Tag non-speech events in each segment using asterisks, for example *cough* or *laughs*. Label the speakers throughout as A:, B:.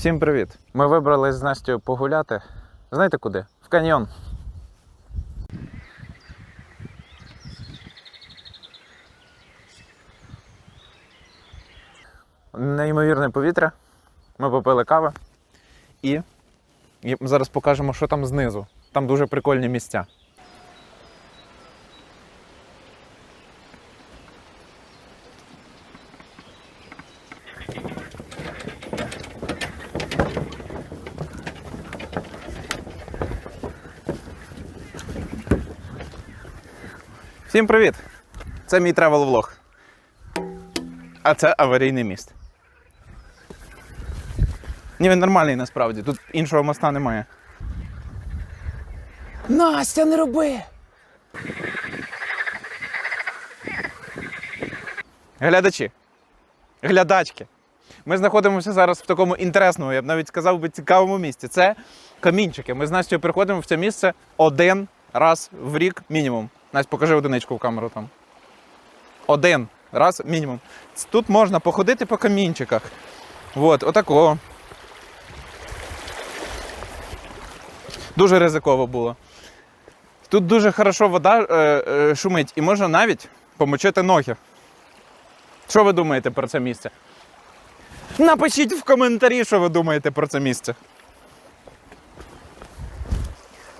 A: Всім привіт! Ми вибрались з Настю погуляти. Знаєте куди? В каньйон. Неймовірне повітря. Ми попили кави. І, і зараз покажемо, що там знизу. Там дуже прикольні місця. Всім привіт! Це мій тревел влог. А це аварійний міст. Ні, він нормальний насправді. Тут іншого моста немає. Настя, не роби! Глядачі. Глядачки. Ми знаходимося зараз в такому інтересному, я б навіть сказав би, цікавому місці. Це камінчики. Ми з Настю приходимо в це місце один раз в рік мінімум. Настя, покажи одиничку в камеру там. Один раз мінімум. Тут можна походити по камінчиках. От, отако. Дуже ризиково було. Тут дуже хорошо вода е, е, шумить і можна навіть помочити ноги. Що ви думаєте про це місце? Напишіть в коментарі, що ви думаєте про це місце.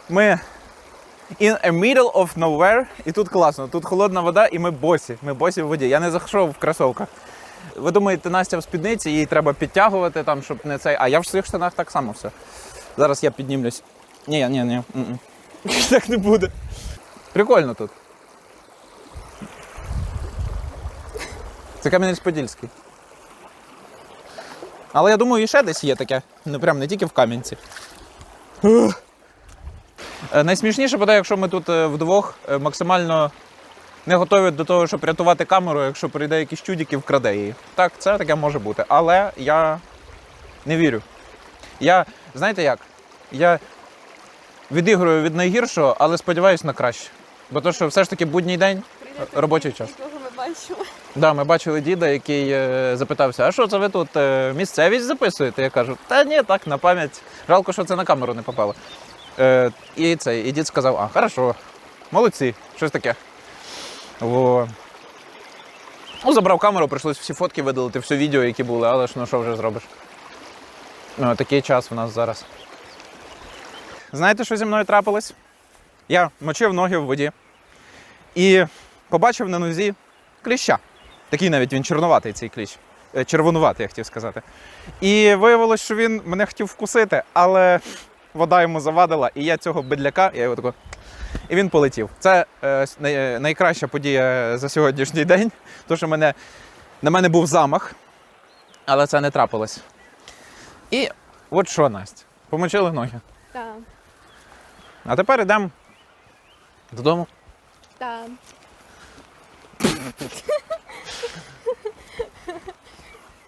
A: Ми in a middle of nowhere, і тут класно. Тут холодна вода, і ми босі. Ми босі в воді. Я не зайшов в кросовках. Ви думаєте, Настя в спідниці, їй треба підтягувати там, щоб не цей. А я в своїх штанах так само все. Зараз я піднімлюсь. Ні, ні, ні. *laughs* Так не буде. Прикольно тут. Це Кам'янець-Подільський. Але я думаю, і ще десь є таке. Ну прям не тільки в Кам'янці. Е, Найсмішніше буде, якщо ми тут е, вдвох е, максимально не готові до того, щоб рятувати камеру, якщо прийде якийсь чудик і вкраде її. Так, це таке може бути. Але я не вірю. Я, знаєте як? Я відіграю від найгіршого, але сподіваюся на краще. Бо то, що все ж таки будній день, робочий час.
B: Ми бачили.
A: Да, ми бачили діда, який е, запитався: а що це ви тут е, місцевість записуєте? Я кажу, та ні, так, на пам'ять. Жалко, що це на камеру не попало. Е, і цей, і дід сказав: а, хорошо, молодці, щось таке. Во. Ну, забрав камеру, прийшлось всі фотки видалити, все відео, які були, але ж ну що вже зробиш. Ну, такий час у нас зараз. Знаєте, що зі мною трапилось? Я мочив ноги в воді і побачив на нозі кліща. Такий навіть він чорнуватий цей кліщ. Е, Червонуватий, я хотів сказати. І виявилось, що він мене хотів вкусити, але вода йому завадила, і я цього бедляка, я його тако. І він полетів. Це е, е, найкраща подія за сьогоднішній день, тому що мене, на мене був замах, але це не трапилось. І от що, Настя, помочили ноги.
B: Так,
A: А тепер йдемо додому.
B: так.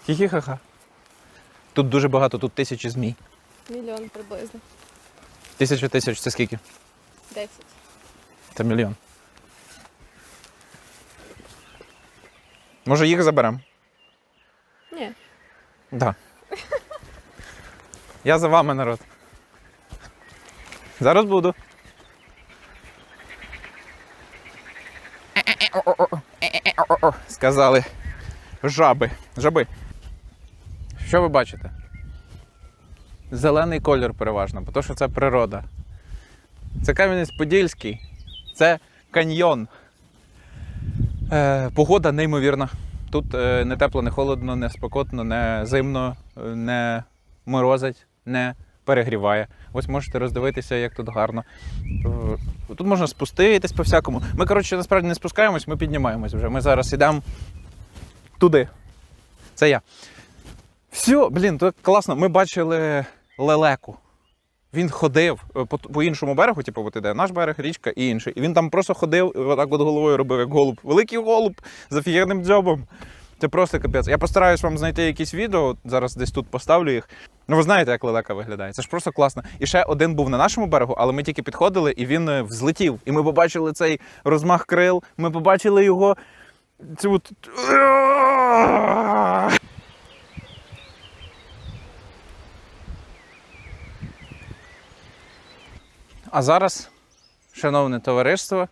A: Хі-хі-ха-ха. Тут дуже багато, тут тисячі змій.
B: Мільйон приблизно.
A: Тисяча тисяч це скільки?
B: Десять.
A: Це мільйон. Може їх заберемо?
B: Ні.
A: Да. Я за вами, народ. Зараз буду. Сказали жаби. Жаби. Що ви бачите? Зелений колір переважно, бо то, що це природа. Це Кам'янець-Подільський, це каньйон. Е, погода неймовірна. Тут е, не тепло, не холодно, не спекотно, не зимно, е, не морозить, не перегріває. Ось можете роздивитися, як тут гарно. Е, Тут можна спуститись по всякому. Ми, коротше, насправді не спускаємось, ми піднімаємось вже. Ми зараз йдемо туди. Це я. Все, блін, то класно. Ми бачили лелеку. Він ходив е, по, іншому берегу, типу, от іде наш берег, річка і інший. І він там просто ходив, отак от головою робив, як голуб. Великий голуб з офігенним дзьобом. Це просто капець. Я постараюсь вам знайти якісь відео, зараз десь тут поставлю їх. Ну, ви знаєте, як лелека виглядає. Це ж просто класно. І ще один був на нашому берегу, але ми тільки підходили, і він е, взлетів. І ми побачили цей розмах крил, ми побачили його. Цю от... А зараз, шановне товариство,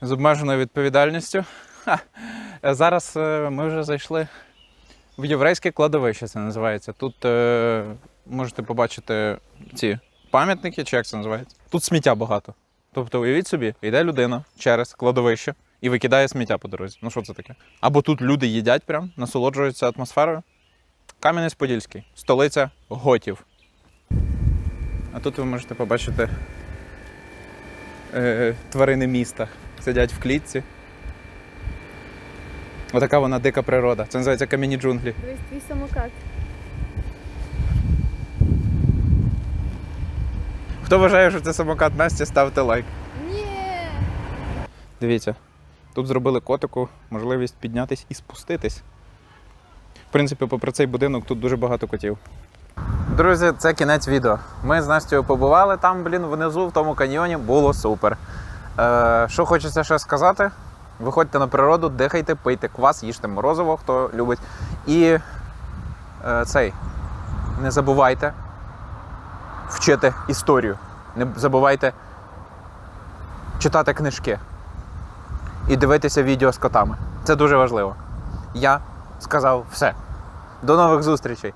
A: з обмеженою відповідальністю. ха, Зараз е, ми вже зайшли в єврейське кладовище, це називається. Тут е, можете побачити ці пам'ятники, чи як це називається. Тут сміття багато. Тобто, уявіть собі, йде людина через кладовище і викидає сміття по дорозі. Ну що це таке? Або тут люди їдять прям, насолоджуються атмосферою. Кам'янець-Подільський, столиця готів. А тут ви можете побачити е, тварини міста. Сидять в клітці. Отака вона дика природа. Це називається кам'яні джунглі.
B: Дивись, твій самокат.
A: Хто вважає, що це самокат Насті, ставте лайк.
B: Ні.
A: Дивіться, тут зробили котику можливість піднятись і спуститись. В принципі, попри цей будинок тут дуже багато котів. Друзі, це кінець відео. Ми з Настю побували там, блін, внизу, в тому каньйоні, було супер. Е, що хочеться ще сказати? Виходьте на природу, дихайте, пийте квас, їжте морозиво, хто любить. І е, цей, не забувайте вчити історію. Не забувайте читати книжки і дивитися відео з котами. Це дуже важливо. Я сказав все. До нових зустрічей.